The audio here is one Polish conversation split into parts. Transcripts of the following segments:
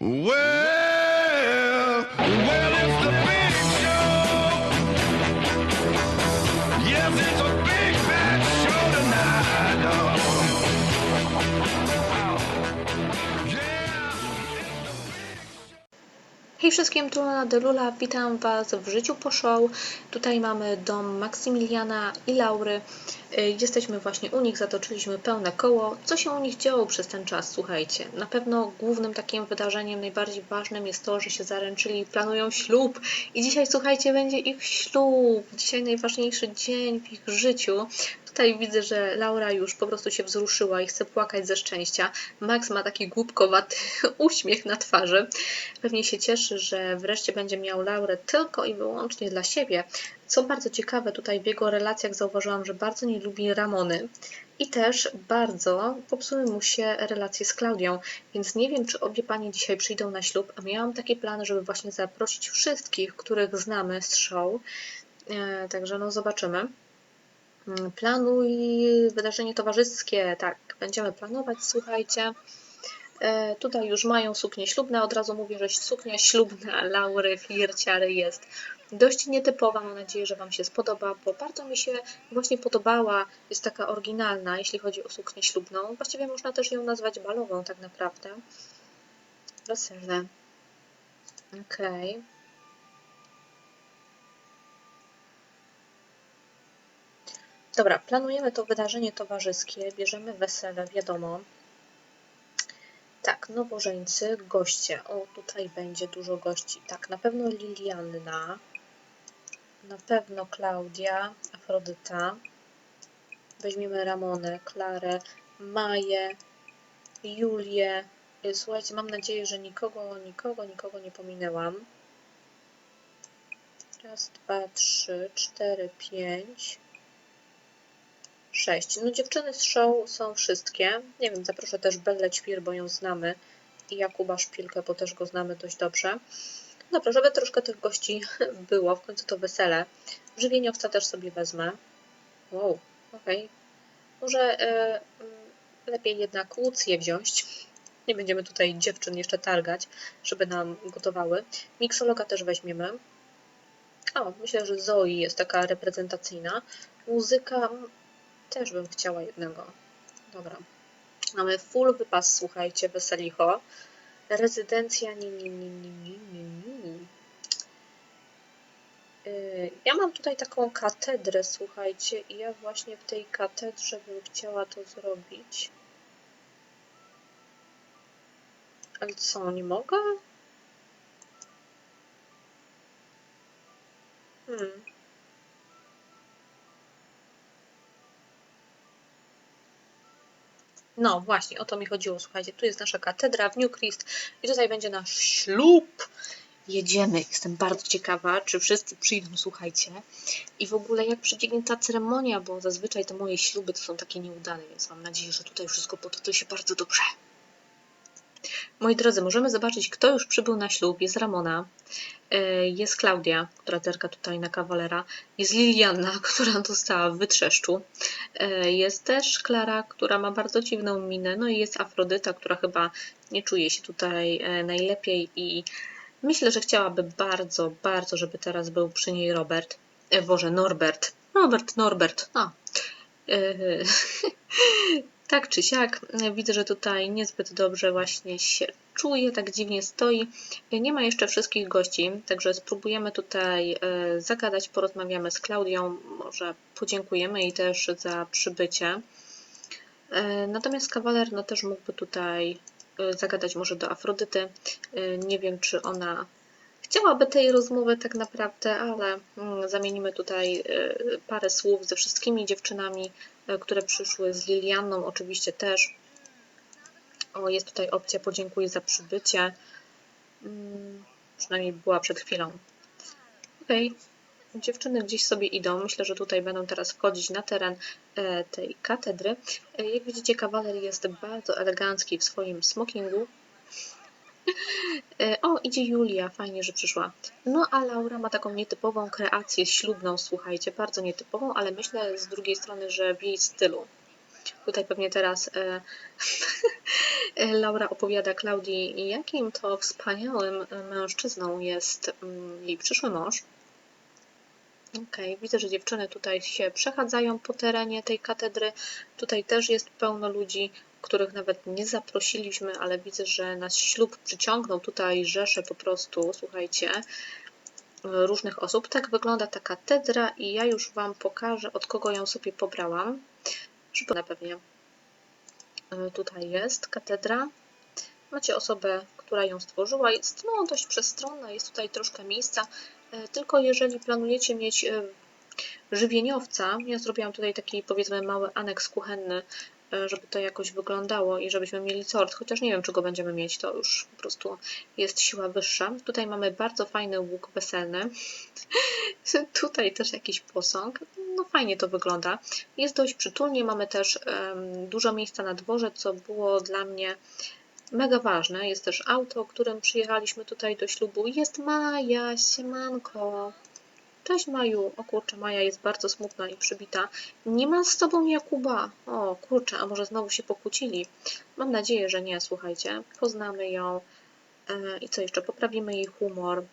Well, Wszystkim, tu Delula, witam Was w Życiu po Show. Tutaj mamy dom Maksymiliana i Laury. Y, Jesteśmy właśnie u nich, zatoczyliśmy pełne koło. Co się u nich działo przez ten czas? Słuchajcie, na pewno głównym takim wydarzeniem, najbardziej ważnym jest to, że się zaręczyli planują ślub. I dzisiaj, słuchajcie, będzie ich ślub. Dzisiaj najważniejszy dzień w ich życiu. Tutaj widzę, że Laura już po prostu się wzruszyła i chce płakać ze szczęścia. Max ma taki głupkowaty uśmiech na twarzy. Pewnie się cieszy, że wreszcie będzie miał Laurę tylko i wyłącznie dla siebie. Co bardzo ciekawe, tutaj w jego relacjach zauważyłam, że bardzo nie lubi Ramony i też bardzo popsuły mu się relacje z Klaudią, więc nie wiem, czy obie panie dzisiaj przyjdą na ślub, a miałam takie plany, żeby właśnie zaprosić wszystkich, których znamy z show. E, Także no zobaczymy. Mm, Planuj wydarzenie towarzyskie. Tak, będziemy planować, słuchajcie. E, Tutaj już mają suknię ślubne. Od razu mówię, że suknia ślubna Laury Flirciary jest dość nietypowa. Mam nadzieję, że Wam się spodoba, bo bardzo mi się właśnie podobała. Jest taka oryginalna, jeśli chodzi o suknię ślubną. Właściwie można też ją nazwać balową, tak naprawdę. Wesele. Okej. Dobra, planujemy to wydarzenie towarzyskie, bierzemy wesele, wiadomo. Tak, nowożeńcy, goście. O, tutaj będzie dużo gości. Tak, na pewno Lilianna, na pewno Klaudia, Afrodyta. Weźmiemy Ramonę, Klarę, Maję, Julię. Słuchajcie, mam nadzieję, że nikogo, nikogo, nikogo nie pominęłam. Raz, dwa, trzy, cztery, pięć. Sześć. No dziewczyny z show są wszystkie. Nie wiem, zaproszę też Bellę Ćwir, bo ją znamy. I Jakuba Szpilkę, bo też go znamy dość dobrze. Dobra, żeby troszkę tych gości było, w końcu to wesele. Żywieniowca też sobie wezmę. Wow, okej. Może e, mm, lepiej jednak Łucję wziąć. Nie będziemy tutaj dziewczyn jeszcze targać, żeby nam gotowały. Miksologa też weźmiemy. O, myślę, że Zoe jest taka reprezentacyjna. Muzyka mm, też bym chciała jednego. Dobra. Mamy full wypas, słuchajcie, weselicho. Rezydencja, nie, nie, nie, nie, nie, nie, nie. Yy, Ja mam tutaj taką katedrę, słuchajcie, i ja właśnie w tej katedrze bym chciała to zrobić. Ale co, nie mogę? Hmm. No właśnie, o to mi chodziło. Słuchajcie, tu jest nasza katedra w Newcrest i tutaj będzie nasz ślub. Jedziemy. Jestem bardzo ciekawa, czy wszyscy przyjdą, słuchajcie. I w ogóle jak przebiegnie ta ceremonia, bo zazwyczaj te moje śluby to są takie nieudane, więc mam nadzieję, że tutaj wszystko potoczy się bardzo dobrze. Moi drodzy, możemy zobaczyć, kto już przybył na ślub. Jest Ramona, e, jest Klaudia, która zerka tutaj na kawalera, jest Liliana, która dostała w wytrzeszczu, e, jest też Klara, która ma bardzo dziwną minę, no i jest Afrodyta, która chyba nie czuje się tutaj e, najlepiej i myślę, że chciałaby bardzo, bardzo, żeby teraz był przy niej Robert, Boże, Norbert, Robert, Norbert, a. Tak czy siak, widzę, że tutaj niezbyt dobrze właśnie się czuje, tak dziwnie stoi. Nie ma jeszcze wszystkich gości, także spróbujemy tutaj e, zagadać, porozmawiamy z Klaudią, może podziękujemy jej też za przybycie. E, Natomiast kawaler no, też mógłby tutaj e, zagadać może do Afrodyty. Nie wiem, czy ona chciałaby tej rozmowy tak naprawdę, ale mm, zamienimy tutaj parę słów ze wszystkimi dziewczynami, które przyszły, z Lilianną oczywiście też. O, jest tutaj opcja podziękuję za przybycie. Mm, Przynajmniej była przed chwilą. Okej. Dziewczyny gdzieś sobie idą. Myślę, że tutaj będą teraz wchodzić na teren e, tej katedry. E, Jak widzicie, kawaler jest bardzo elegancki w swoim smokingu. E, O, idzie Julia, fajnie, że przyszła. No, a Laura ma taką nietypową kreację ślubną, słuchajcie, bardzo nietypową, ale myślę z drugiej strony, że w jej stylu. Tutaj pewnie teraz e, Laura opowiada Klaudii, jakim to wspaniałym mężczyzną jest mm, jej przyszły mąż. Okej, widzę, że dziewczyny tutaj się przechadzają po terenie tej katedry. Tutaj też jest pełno ludzi, których nawet nie zaprosiliśmy, ale widzę, że nasz ślub przyciągnął tutaj rzesze po prostu, słuchajcie, różnych osób. Tak wygląda ta katedra i ja już Wam pokażę, od kogo ją sobie pobrałam. Przypomnę pewnie. Y, Tutaj jest katedra. Macie osobę, która ją stworzyła. Jest no, dość przestronna, jest tutaj troszkę miejsca. Y, Tylko jeżeli planujecie mieć żywieniowca, ja zrobiłam tutaj taki powiedzmy mały aneks kuchenny, żeby to jakoś wyglądało i żebyśmy mieli sort, chociaż nie wiem, czy go będziemy mieć, to już po prostu jest siła wyższa. Tutaj mamy bardzo fajny łuk weselny. Tutaj też jakiś posąg. No fajnie to wygląda. Jest dość przytulnie, mamy też em, dużo miejsca na dworze, co było dla mnie mega ważne. Jest też auto, którym przyjechaliśmy tutaj do ślubu. Jest Maja, siemanko. Cześć Maju. O kurczę, Maja jest bardzo smutna i przybita. Nie ma z tobą Jakuba. O kurczę, a może znowu się pokłócili? Mam nadzieję, że nie, słuchajcie. Poznamy ją. E, I co jeszcze? Poprawimy jej humor.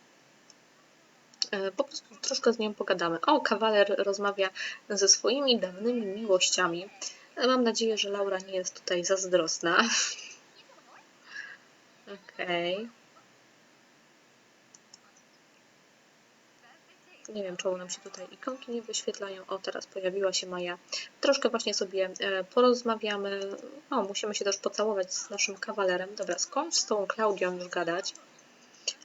E, Po prostu troszkę z nią pogadamy. O, kawaler rozmawia ze swoimi dawnymi miłościami. E, Mam nadzieję, że Laura nie jest tutaj zazdrosna. Okej. Nie wiem, czemu nam się tutaj ikonki nie wyświetlają. O, teraz pojawiła się Maja. Troszkę właśnie sobie e, porozmawiamy. O, musimy się też pocałować z naszym kawalerem. Dobra, skończ z tą Klaudią już gadać.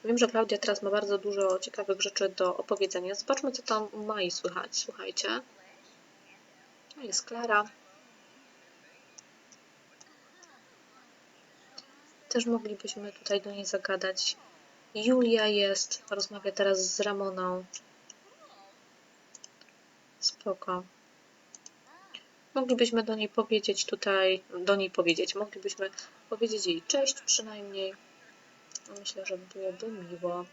Wiem, że Klaudia teraz ma bardzo dużo ciekawych rzeczy do opowiedzenia. Zobaczmy, co tam u Mai słychać. Słuchajcie. To jest Klara. Też moglibyśmy tutaj do niej zagadać. Julia jest, rozmawia teraz z Ramoną. Spoko. Moglibyśmy do niej powiedzieć tutaj, do niej powiedzieć, moglibyśmy powiedzieć jej cześć przynajmniej. Myślę, że byłoby miło.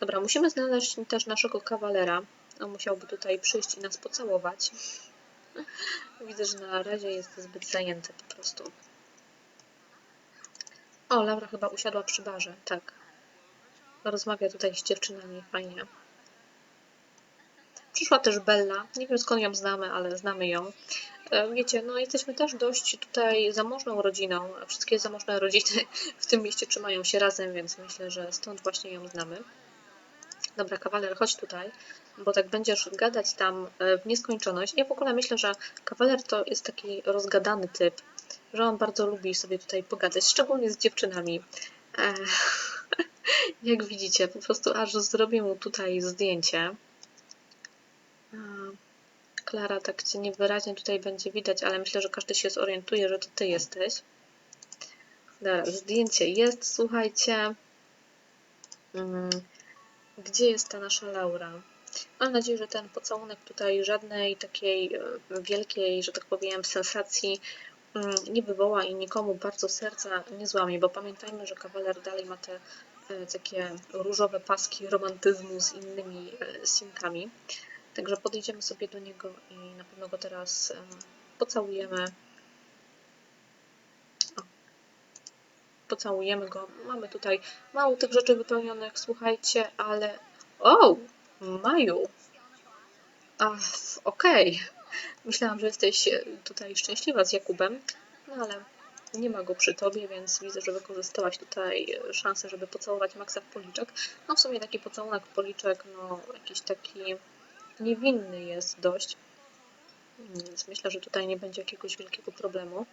Dobra, musimy znaleźć też naszego kawalera. On musiałby tutaj przyjść i nas pocałować. Widzę, że na razie jest zbyt zajęty po prostu. O, Laura chyba usiadła przy barze, tak. Rozmawia tutaj z dziewczynami, fajnie. Przyszła też Bella. Nie wiem skąd ją znamy, ale znamy ją. E, Wiecie, no jesteśmy też dość tutaj zamożną rodziną. Wszystkie zamożne rodziny w tym mieście trzymają się razem, więc myślę, że stąd właśnie ją znamy. Dobra, kawaler, chodź tutaj, bo tak będziesz gadać tam e, w nieskończoność. Ja w ogóle myślę, że kawaler to jest taki rozgadany typ, że on bardzo lubi sobie tutaj pogadać, szczególnie z dziewczynami. E, Jak widzicie, po prostu aż zrobię mu tutaj zdjęcie. Klara, tak cię niewyraźnie tutaj będzie widać, ale myślę, że każdy się zorientuje, że to ty jesteś. Dobra, zdjęcie jest, słuchajcie. Mm, Gdzie jest ta nasza Laura? Mam nadzieję, że ten pocałunek tutaj żadnej takiej e, wielkiej, że tak powiem, sensacji mm, nie wywoła i nikomu bardzo serca nie złamie, bo pamiętajmy, że kawaler dalej ma te e, takie różowe paski romantyzmu z innymi e, simkami. Także podejdziemy sobie do niego i na pewno go teraz pocałujemy. O. Pocałujemy go. Mamy tutaj mało tych rzeczy wypełnionych, słuchajcie, ale. O! Maju! A, okej. Myślałam, że jesteś e, tutaj szczęśliwa z Jakubem, no ale nie ma go przy tobie, więc widzę, że wykorzystałaś tutaj e, szansę, żeby pocałować Maxa w policzek. No w sumie taki pocałunek w policzek, no jakiś taki niewinny jest dość. Więc myślę, że tutaj nie będzie jakiegoś wielkiego problemu.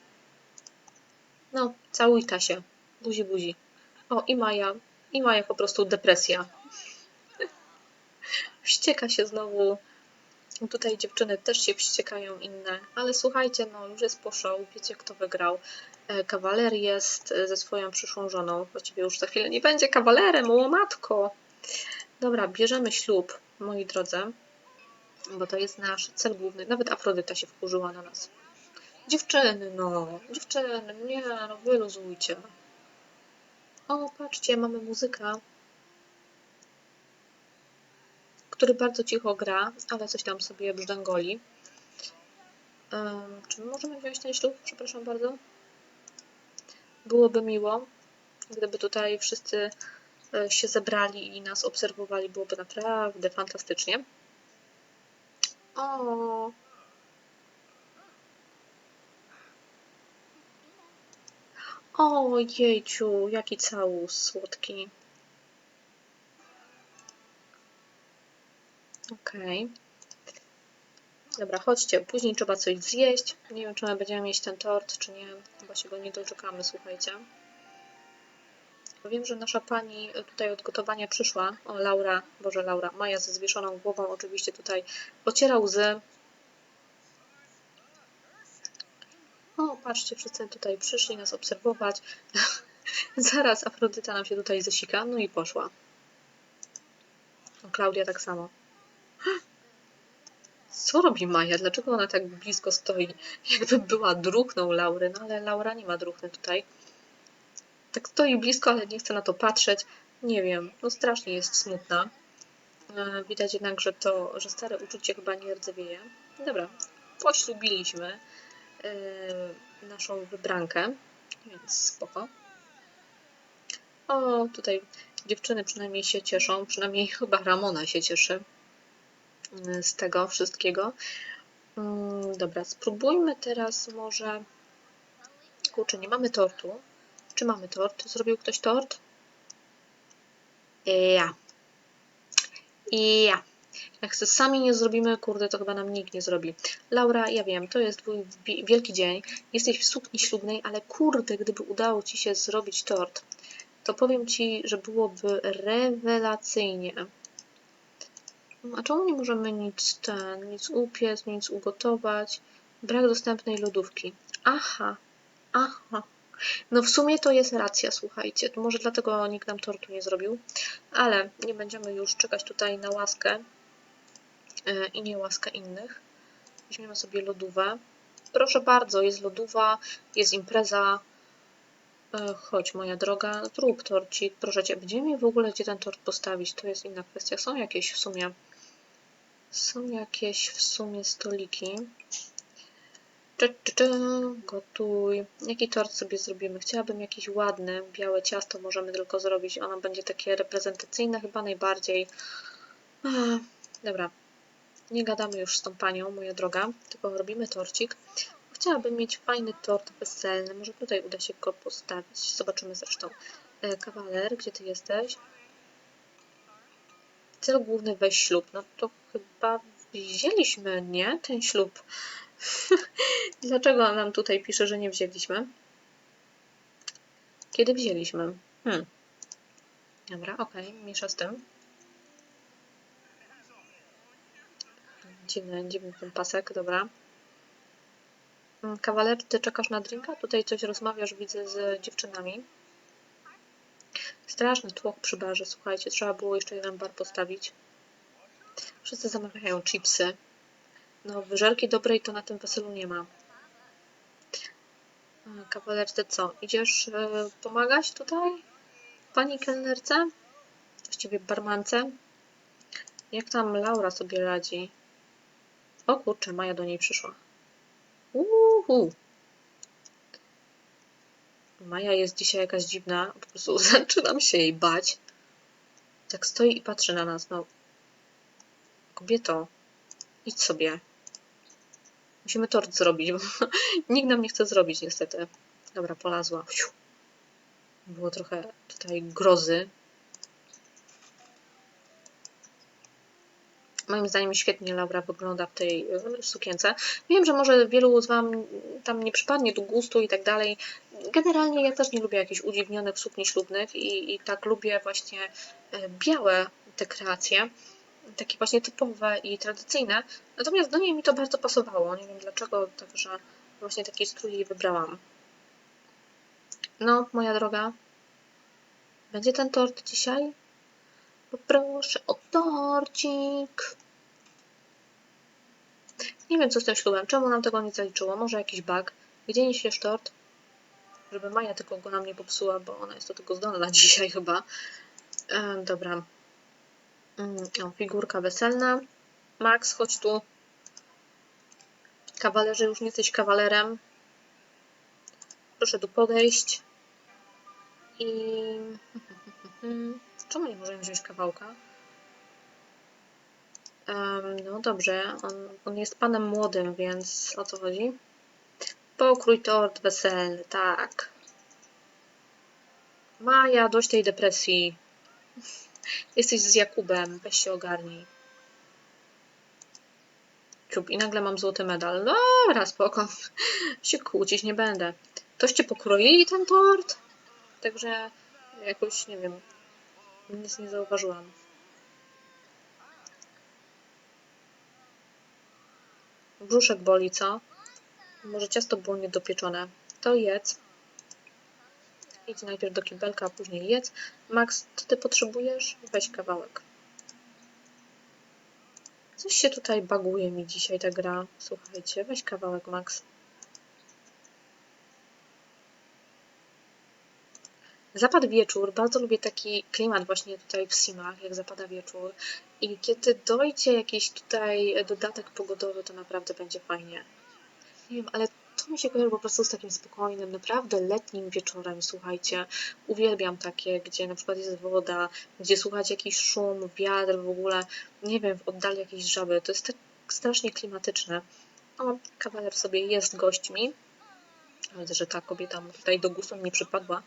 No, całuj Tasię. Buzi, buzi. O, i Maja. I Maja po prostu depresja. Wścieka się znowu. Tutaj dziewczyny też się wściekają inne. Ale słuchajcie, no już jest po. Wiecie, kto wygrał. E, Kawaler jest e, ze swoją przyszłą żoną. Właściwie już za chwilę nie będzie kawalerem, o matko. Dobra, bierzemy ślub, moi drodzy bo to jest nasz cel główny. Nawet Afrodyta się wkurzyła na nas. Dziewczyny, no, dziewczyny, nie, no, wyluzujcie. O, patrzcie, mamy muzyka, który bardzo cicho gra, ale coś tam sobie brzdęgoli. Em, czy my możemy wziąć ten ślub? Przepraszam bardzo. Byłoby miło, gdyby tutaj wszyscy e, się zebrali i nas obserwowali. Byłoby naprawdę fantastycznie. O. O, jejciu, jaki całus słodki. Okej. Dobra, chodźcie, później trzeba coś zjeść. Nie wiem, czy my będziemy mieć ten tort, czy nie. Chyba się go nie doczekamy, słuchajcie. Wiem, że nasza pani tutaj od gotowania przyszła. O, Laura, Boże, Laura, Maja ze zwieszoną głową oczywiście tutaj ociera łzy. O, patrzcie, wszyscy tutaj przyszli nas obserwować. Zaraz Afrodyta nam się tutaj zasika, no i poszła. O, Klaudia tak samo. Co robi Maja? Dlaczego ona tak blisko stoi? Jakby była druhną Laury, no ale Laura nie ma druhny tutaj. Tak stoi blisko, ale nie chce na to patrzeć. Nie wiem, no strasznie jest smutna. E, Widać jednak, że to, że stare uczucie chyba nie rdzewieje. Dobra, poślubiliśmy e, naszą wybrankę, więc spoko. O, tutaj dziewczyny przynajmniej się cieszą, przynajmniej chyba Ramona się cieszy y, z tego wszystkiego. Mm, Dobra, spróbujmy teraz może. Kurczę, nie mamy tortu. Czy mamy tort? Zrobił ktoś tort? Ja. Ja. Jak se sami nie zrobimy, kurde, to chyba nam nikt nie zrobi. Laura, ja wiem, to jest twój wi- wielki dzień. Jesteś w sukni ślubnej, ale kurde, gdyby udało ci się zrobić tort, to powiem ci, że byłoby rewelacyjnie. A czemu nie możemy nic ten, nic upiec, nic ugotować? Brak dostępnej lodówki. Aha, aha. No w sumie to jest racja, słuchajcie. To może dlatego nikt nam tortu nie zrobił, ale nie będziemy już czekać tutaj na łaskę e, i nie łaskę innych. Weźmiemy sobie lodówę. Proszę bardzo, jest lodowa, jest impreza. E, Chodź, moja droga, zrób torcik. Proszę cię, będziemy mieli w ogóle gdzie ten tort postawić. To jest inna kwestia. Są jakieś w sumie. Są jakieś w sumie stoliki. Czy, czy, czy, gotuj. Jaki tort sobie zrobimy? Chciałabym jakiś ładny, białe ciasto możemy tylko zrobić. Ono będzie takie reprezentacyjne chyba najbardziej. Dobra. Nie gadamy już z tą panią, moja droga, tylko robimy torcik. Chciałabym mieć fajny tort weselny. Może tutaj uda się go postawić. Zobaczymy zresztą. E, Kawaler, gdzie ty jesteś? Cel główny weź ślub. No to chyba wzięliśmy, nie? Ten ślub. Dlaczego nam tutaj pisze, że nie wzięliśmy? Kiedy wzięliśmy? Hmm. Dobra, okej, mniejsza z tym. Dziwny, dziwny ten pasek, dobra. Mm, Kawaler, ty czekasz na drinka? Tutaj coś rozmawiasz, widzę, z dziewczynami. Straszny tłok przy barze, słuchajcie, trzeba było jeszcze jeden bar postawić. Wszyscy zamawiają chipsy. No, wyżerki dobrej to na tym weselu nie ma. Kawaler, ty co? Idziesz e, pomagać tutaj? Pani kelnerce? Właściwie barmance? Jak tam Laura sobie radzi? O kurczę, Maja do niej przyszła. Uhu. Maja jest dzisiaj jakaś dziwna, po prostu zaczynam się jej bać. Tak stoi i patrzy na nas, no. Kobieto, idź sobie. Musimy tort zrobić, bo nikt nam nie chce zrobić niestety. Dobra, polazła. Było trochę tutaj grozy. Moim zdaniem świetnie Laura wygląda w tej e, sukience. Wiem, że może wielu z Wam tam nie przypadnie do gustu i tak dalej. Generalnie ja też nie lubię jakichś udziwnionych sukni ślubnych i, i tak lubię właśnie e, białe te kreacje, takie właśnie typowe i tradycyjne. Natomiast do niej mi to bardzo pasowało. Nie wiem dlaczego, także właśnie taki strój wybrałam. No, moja droga, będzie ten tort dzisiaj? Poproszę o torcik. Nie wiem, co z tym ślubem. Czemu nam tego nie zaliczyło? Może jakiś bug? Gdzie niesiesz tort? Żeby Maja tylko go nam nie popsuła, bo ona jest do tego zdolna dzisiaj chyba. E, dobra. Mm, o, figurka weselna. Max, chodź tu. Kawalerze, już nie jesteś kawalerem. Proszę tu podejść. I... Czemu nie możemy wziąć kawałka? Em, no dobrze, on, on jest panem młodym, więc o co chodzi? Pokrój tort weselny, tak. Maja, dość tej depresji. Jesteś z Jakubem, weź się ogarnij. Ciup, i nagle mam złoty medal. No, raz spoko. się kłócić nie będę. Toście pokroili ten tort? Także jakoś, nie wiem, nic nie zauważyłam. Brzuszek boli, co? Może ciasto było niedopieczone. To jedz. Idź najpierw do kibelka, a później jedz. Max, co ty potrzebujesz? Weź kawałek. Coś się tutaj baguje mi dzisiaj ta gra. Słuchajcie, weź kawałek, Max. Zapadł wieczór, bardzo lubię taki klimat właśnie tutaj w Simach, jak zapada wieczór. I kiedy dojdzie jakiś tutaj dodatek pogodowy, to naprawdę będzie fajnie. Nie wiem, ale to mi się kojarzy po prostu z takim spokojnym, naprawdę letnim wieczorem, słuchajcie. Uwielbiam takie, gdzie na przykład jest woda, gdzie słuchać jakiś szum, wiatr w ogóle, nie wiem, w oddali jakieś żaby. To jest tak strasznie klimatyczne. O, kawaler sobie jest gośćmi. Widzę, że ta kobieta mu tutaj do gustu nie przypadła.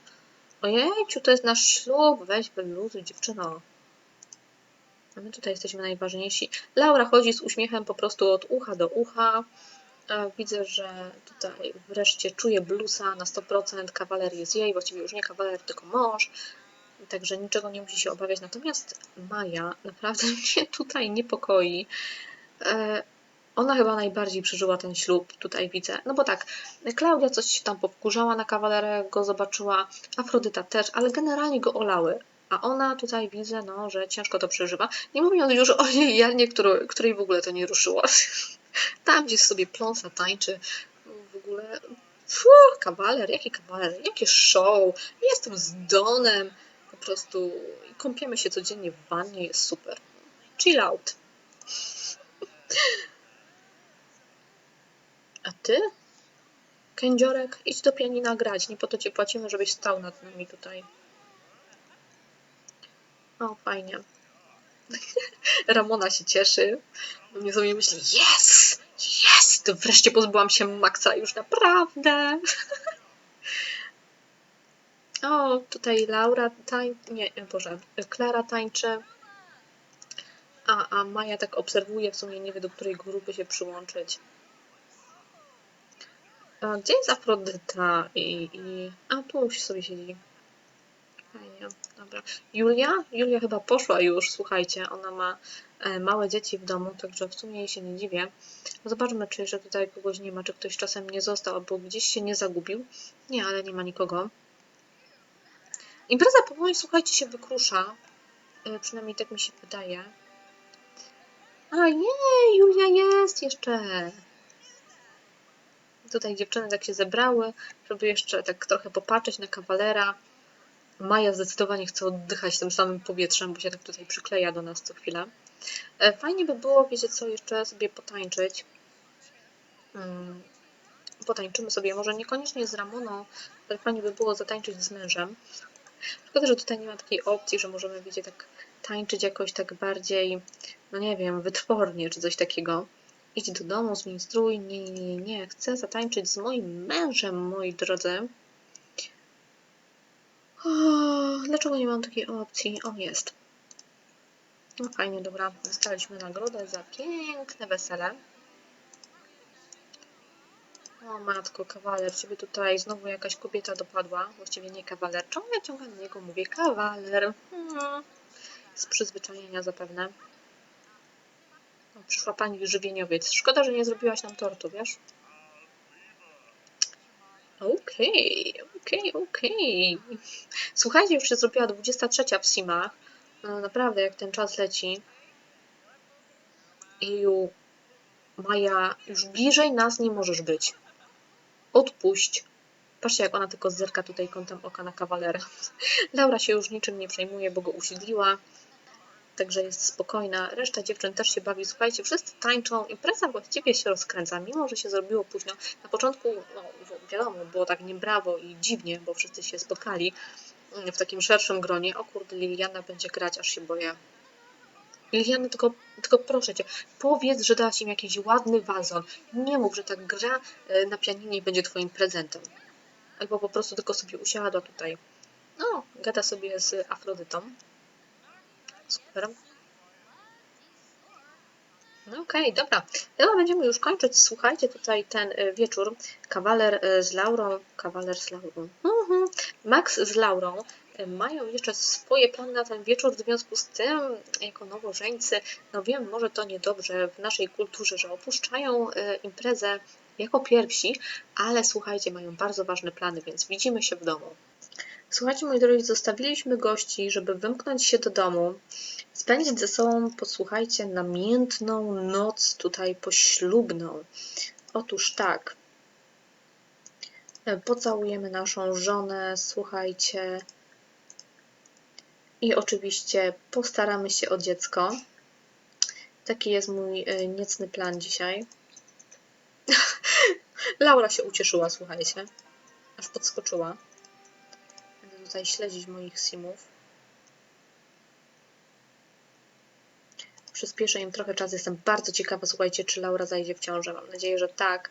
Ojejciu, to jest nasz ślub, weź wyluzuj dziewczyno. A my tutaj jesteśmy najważniejsi. Laura chodzi z uśmiechem po prostu od ucha do ucha. Widzę, że tutaj wreszcie czuje blusa na 100%. Kawaler jest jej, właściwie już nie kawaler, tylko mąż. Także niczego nie musi się obawiać. Natomiast Maja naprawdę mnie tutaj niepokoi. E, Ona chyba najbardziej przeżyła ten ślub, tutaj widzę. No bo tak, Klaudia coś tam powkurzała na kawalerę, go zobaczyła, Afrodyta też, ale generalnie go olały. A ona tutaj widzę, no, że ciężko to przeżywa. Nie mówiąc już o jej Janie, której w ogóle to nie ruszyło. Tam gdzieś sobie pląsa, tańczy. W ogóle. Fuh, kawaler, jaki kawaler, jakie show. Jestem z Donem. Po prostu kąpiemy się codziennie w wannie, jest super. Chill out. A ty? Kędziorek, idź do pianina grać. Nie po to cię płacimy, żebyś stał nad nami tutaj. O, fajnie. Ramona się cieszy. Mnie sobie myśli, yes! To wreszcie pozbyłam się Maxa już naprawdę. o, tutaj Laura tańczy, nie, Boże, Klara tańczy. A, a Maja tak obserwuje, w sumie nie wie, do której grupy się przyłączyć. A gdzie jest Afrodyta? I, i... A, tu sobie siedzi. Fajnie, dobra. Julia? Julia chyba poszła już, słuchajcie, ona ma e, małe dzieci w domu, także w sumie jej się nie dziwię. Zobaczmy, czy jeszcze tutaj kogoś nie ma, czy ktoś czasem nie został, albo gdzieś się nie zagubił. Nie, ale nie ma nikogo. Impreza powoli, słuchajcie, się wykrusza. E, przynajmniej tak mi się wydaje. A nie, Julia jest jeszcze. Tutaj dziewczyny tak się zebrały, żeby jeszcze tak trochę popatrzeć na kawalera. Maja zdecydowanie chce oddychać tym samym powietrzem, bo się tak tutaj przykleja do nas co chwilę. E, Fajnie by było, wiecie co, jeszcze sobie potańczyć. Mm, Potańczymy sobie, może niekoniecznie z Ramoną, ale fajnie by było zatańczyć z mężem. Szkoda, że tutaj nie ma takiej opcji, że możemy, wiecie, tak tańczyć jakoś tak bardziej, no nie wiem, wytwornie czy coś takiego. Idź do domu, zmień strój. Nie, nie, nie, nie. Chcę zatańczyć z moim mężem, moi drodzy. O, dlaczego nie mam takiej opcji? O, jest. No fajnie, dobra. Dostaliśmy nagrodę za piękne wesele. O matko, kawaler, ciebie tutaj znowu jakaś kobieta dopadła. Właściwie nie kawaler. Czemu ja ciągle na niego mówię kawaler? Hmm. Z przyzwyczajenia zapewne. O, przyszła pani żywieniowiec. Szkoda, że nie zrobiłaś nam tortu, wiesz? Okej, okej, okej. Słuchajcie, już się zrobiła 23 w Simach. No, naprawdę, jak ten czas leci. Iu, Maja, już bliżej nas nie możesz być. Odpuść. Patrzcie, jak ona tylko zerka tutaj kątem oka na kawalera. Laura się już niczym nie przejmuje, bo go usiedliła. Także jest spokojna. Reszta dziewczyn też się bawi. Słuchajcie, wszyscy tańczą, impreza właściwie się rozkręca, mimo że się zrobiło późno. Na początku, no wiadomo, było tak niebrawo i dziwnie, bo wszyscy się spotkali w takim szerszym gronie. O kurde, Liliana będzie grać, aż się boję. Liliana, tylko, tylko proszę Cię, powiedz, że dałaś im jakiś ładny wazon. Nie mów, że ta gra e, na pianinie będzie Twoim prezentem. Albo po prostu tylko sobie usiadła tutaj. No, gada sobie z Afrodytą. Super. No okej, dobra. Chyba będziemy już kończyć. Słuchajcie, tutaj ten y, wieczór. Kawaler y, z Laurą. Kawaler z Laurą. Mhm. Max z Laurą y, mają jeszcze swoje plany na ten wieczór. W związku z tym, jako nowożeńcy, no wiem, może to niedobrze w naszej kulturze, że opuszczają imprezę jako pierwsi, ale słuchajcie, mają bardzo ważne plany, więc widzimy się w domu. Słuchajcie, moi drodzy, zostawiliśmy gości, żeby wymknąć się do domu, spędzić ze sobą, posłuchajcie, namiętną noc tutaj poślubną. Otóż tak. Pocałujemy naszą żonę, słuchajcie. I oczywiście postaramy się o dziecko. Taki jest mój e, niecny plan dzisiaj. Laura się ucieszyła, słuchajcie. Aż podskoczyła tutaj śledzić moich simów. Przyspieszę im trochę czas. Jestem bardzo ciekawa, słuchajcie, czy Laura zajdzie w ciążę. Mam nadzieję, że tak.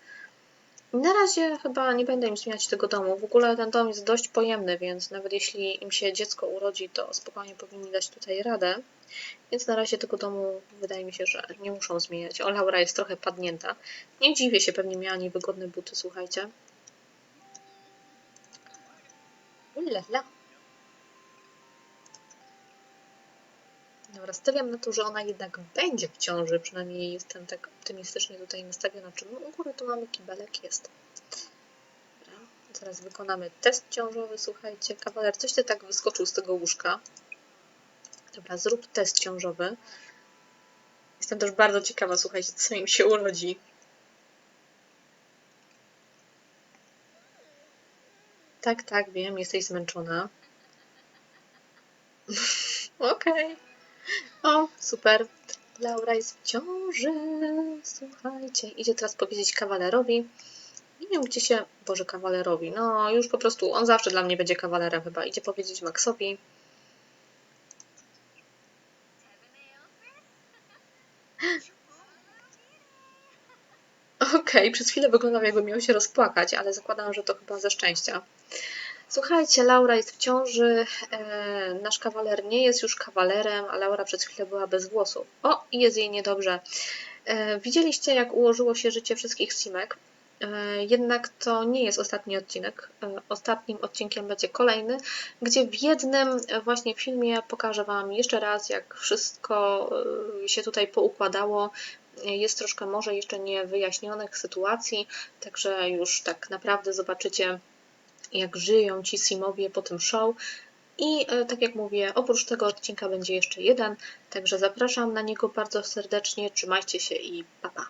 Na razie chyba nie będę im zmieniać tego domu. W ogóle ten dom jest dość pojemny, więc nawet jeśli im się dziecko urodzi, to spokojnie powinni dać tutaj radę. Więc na razie tego domu wydaje mi się, że nie muszą zmieniać. O, Laura jest trochę padnięta. Nie dziwię się, pewnie miała niewygodne buty, słuchajcie. Ulala. Dobra, stawiam na to, że ona jednak będzie w ciąży, przynajmniej jestem tak optymistycznie tutaj nastawiona. Czy u góry tu mamy kibelek? Jest. Dobra, zaraz wykonamy test ciążowy, słuchajcie. Kawaler, coś ty tak wyskoczył z tego łóżka. Dobra, zrób test ciążowy. Jestem też bardzo ciekawa, słuchajcie, co im się urodzi. Tak, tak, wiem, jesteś zmęczona. Okej. O, super. Laura jest w ciąży. Słuchajcie, idzie teraz powiedzieć kawalerowi. Nie wiem, gdzie się... Boże, kawalerowi. No, już po prostu on zawsze dla mnie będzie kawalerem chyba. Idzie powiedzieć Maxowi. Okej, okay, przez chwilę wyglądał jakby miał się rozpłakać, ale zakładam, że to chyba ze szczęścia. Słuchajcie, Laura jest w ciąży, e, nasz kawaler nie jest już kawalerem, a Laura przez chwilę była bez włosów. O, i jest jej niedobrze. E, widzieliście, jak ułożyło się życie wszystkich Simek. E, jednak to nie jest ostatni odcinek. E, ostatnim odcinkiem będzie kolejny, gdzie w jednym właśnie filmie pokażę Wam jeszcze raz, jak wszystko e, się tutaj poukładało. Jest troszkę może jeszcze nie wyjaśnionych sytuacji, także już tak naprawdę zobaczycie jak żyją ci Simowie po tym show. I e, tak jak mówię, oprócz tego odcinka będzie jeszcze jeden, także zapraszam na niego bardzo serdecznie. Trzymajcie się i pa pa.